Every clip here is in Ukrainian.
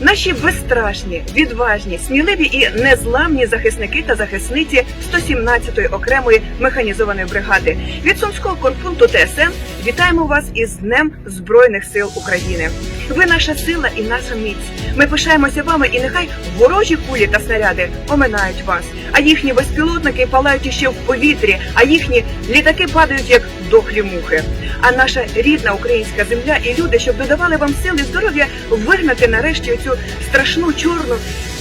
Наші безстрашні, відважні, сміливі і незламні захисники та захисниці 117-ї окремої механізованої бригади від Сумського корпункту ТСН вітаємо вас із Днем Збройних сил України. Ви наша сила і наша міць. Ми пишаємося вами, і нехай ворожі кулі та снаряди оминають вас, а їхні безпілотники палають іще в повітрі, а їхні літаки падають як дохлі мухи. А наша рідна українська земля і люди, щоб додавали вам сил і здоров'я, вигнати нарешті оцю страшну чорну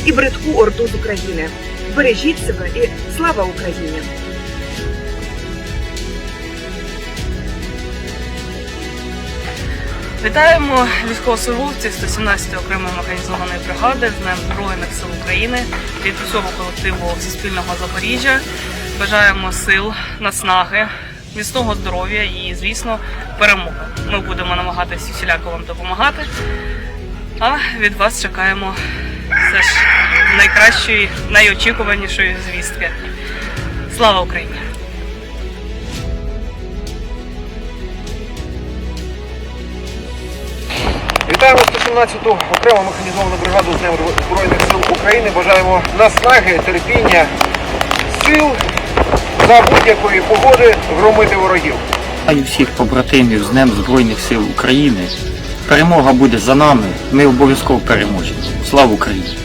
і бридку орду з України. Бережіть себе і слава Україні! Вітаємо військовослужбовців 117 окремої механізованої бригади з Днем Збройних сил України від усього колективу Суспільного Запоріжжя. Бажаємо сил, наснаги, міцного здоров'я і, звісно, перемоги. Ми будемо намагатися всіляко вам допомагати. А від вас чекаємо все ж найкращої, найочікуванішої звістки. Слава Україні! Вітаємо 117-ту окрему механізовану бригаду з Днем Збройних сил України. Бажаємо наснаги, терпіння, сил за будь-якої погоди громити ворогів. Вітаю всіх побратимів з Днем Збройних сил України. Перемога буде за нами. Ми обов'язково переможемо. Слава Україні!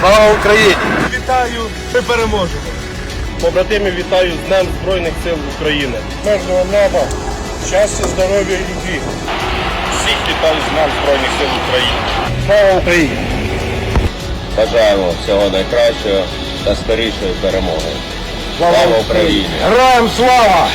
Слава Україні! Вітаю, ми переможемо. Побратимів вітаю з Днем Збройних сил України. Мирного неба, щастя, здоров'я і любві. Всіх вітаю з Днем Збройних сил України. Слава Україні! Бажаємо всього найкращого та скорішої перемоги. Слава Україні! Героям слава!